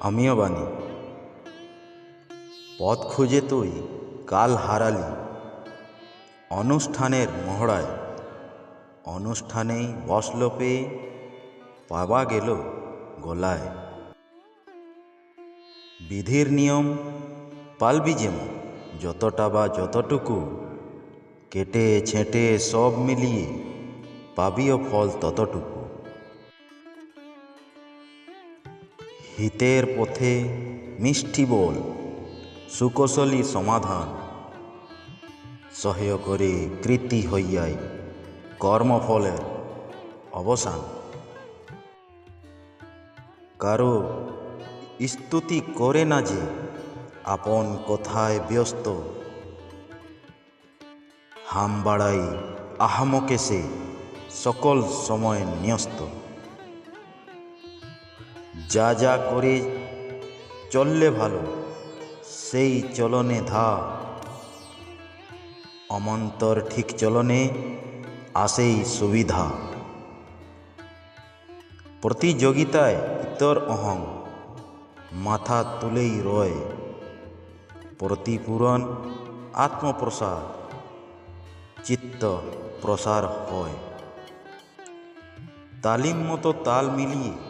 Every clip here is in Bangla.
আমিও বানি। পথ খুঁজে তুই কাল হারালি। অনুষ্ঠানের মহড়ায় অনুষ্ঠানেই বসল পেয়ে পাওয়া গেল গলায়। বিধির নিয়ম পালবি যেমন, যতটা বা যতটুকু। কেটে ছেঁটে সব মিলিয়ে পাবিও ফল ততটুকু। হিতের পথে মিষ্টি বল, সুকৌশলী সমাধান। সহ্য করে কৃতি হইয়াই কর্মফলের অবসান। কারও স্তুতি করে না যে আপন কথায় ব্যস্ত। হাম বাড়াই আহমকে সে সকল সময় ন্যস্ত। যা যা করে চললে ভালো, সেই চলনে ধা। অমন্তর ঠিক চলনে আসেই সুবিধা। প্রতিযোগিতায় ইতর অহং, মাথা তুলেই রয়। প্রতিপূরণ আত্মপ্রসার, চিত্ত প্রসার হয়। তালিম মতো তাল মিলিয়ে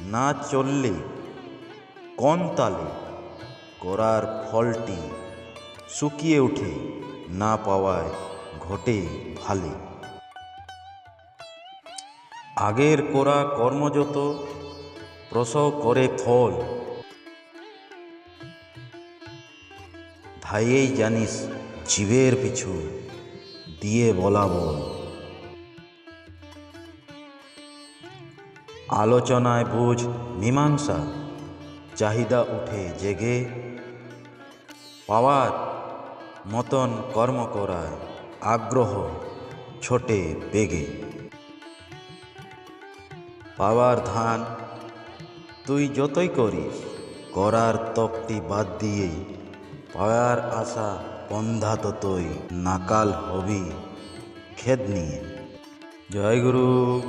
না চললে কোন তালে করার ফলটি শুকিয়ে ওঠে না পাওয়ায় ঘটে ভালে। আগের করা কর্মযত প্রসব করে ফল। ধাইয়েই জানিস, জীবের পিছু দিয়ে বলা বল। আলোচনায় বুঝ মীমাংসা। চাহিদা উঠে জেগে। পাওয়ার, মতন কর্ম করার আগ্রহ ছোটে বেগে। পাওয়ার ধান, তুই যতই করিস, করার তপ্তি বাদ দিয়ে পাওয়ার আশা বন্ধা ততই নাকাল হবি খেদ নিয়ে। জয় গুরু।